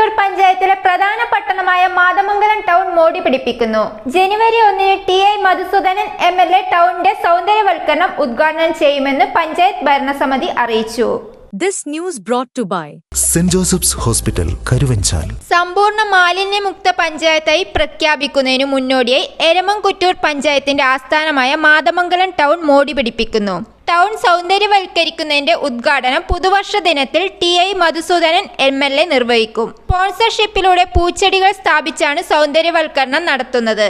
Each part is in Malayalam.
എരമംകുറ്റൂർ പഞ്ചായത്തിലെ പ്രധാന പട്ടണമായ മാതമംഗലം ടൗൺ മോടി പിടിപ്പിക്കുന്നു. ജനുവരി ഒന്നിന് T I Madhusoodanan M L A ടൗണിന്റെ സൗന്ദര്യവൽക്കരണം ഉദ്ഘാടനം ചെയ്യുമെന്ന് പഞ്ചായത്ത് ഭരണസമിതി അറിയിച്ചു. This news brought to by saint Joseph's hospital Karuvanchal. സമ്പൂർണ മാലിന്യമുക്ത പഞ്ചായത്തായി പ്രഖ്യാപിക്കുന്നതിനു മുന്നോടിയായി എരമംകുറ്റൂർ പഞ്ചായത്തിന്റെ ആസ്ഥാനമായ മാതമംഗലം ടൗൺ മോടി പിടിപ്പിക്കുന്നു. ടൗൺ സൗന്ദര്യവൽക്കരിക്കുന്നതിന്റെ ഉദ്ഘാടനം പുതുവർഷ ദിനത്തിൽ T I Madhusoodanan M L A നിർവഹിക്കും. സ്പോൺസർഷിപ്പിലൂടെ പൂച്ചെടികൾ സ്ഥാപിച്ചാണ് സൗന്ദര്യവൽക്കരണം നടത്തുന്നത്.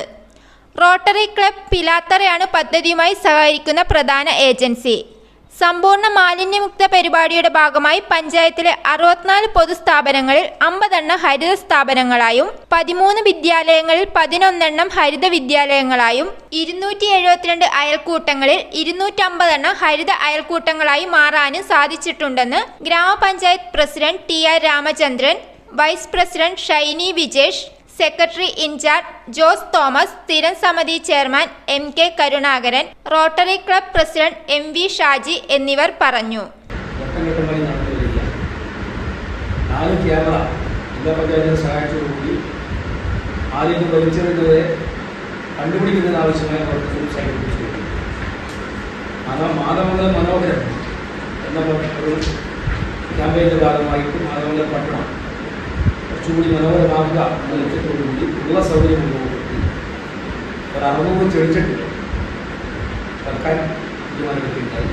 റോട്ടറി ക്ലബ് പിലാത്തറയാണ് പദ്ധതിയുമായി സഹകരിക്കുന്ന പ്രധാന ഏജൻസി. സമ്പൂർണ മാലിന്യമുക്ത പരിപാടിയുടെ ഭാഗമായി പഞ്ചായത്തിലെ അറുപത്തിനാല് പൊതുസ്ഥാപനങ്ങളിൽ അമ്പതെണ്ണം ഹരിത സ്ഥാപനങ്ങളായും പതിമൂന്ന് വിദ്യാലയങ്ങളിൽ പതിനൊന്നെണ്ണം ഹരിത വിദ്യാലയങ്ങളായും ഇരുന്നൂറ്റി എഴുപത്തിരണ്ട് അയൽക്കൂട്ടങ്ങളിൽ ഇരുന്നൂറ്റമ്പതെണ്ണം ഹരിത അയൽക്കൂട്ടങ്ങളായി മാറാനും സാധിച്ചിട്ടുണ്ടെന്ന് ഗ്രാമപഞ്ചായത്ത് president T R Ramachandran vice president Shiny Vijesh secretary in charge Jose Thomas സ്ഥിരം സമിതി chairman M K Karunakaran rotary club president M V Shaji എന്നിവർ പറഞ്ഞു. നാല് മനോഹരം എന്ന ഒരു ക്യാമ്പയിന്റെ ഭാഗമായിട്ട് മാധവമംഗലം പട്ടണം കുറച്ചുകൂടി മനോഹരമാക്കുക എന്ന ലക്ഷ്യത്തോടുകൂടി ഉള്ള സൗകര്യം ഉപയോഗപ്പെടുത്തി ഒരു അറുന്നൂറ് ചെടിച്ചട്ടികൾ സർക്കാർ തീരുമാനമെടുക്കുകയുണ്ടായി.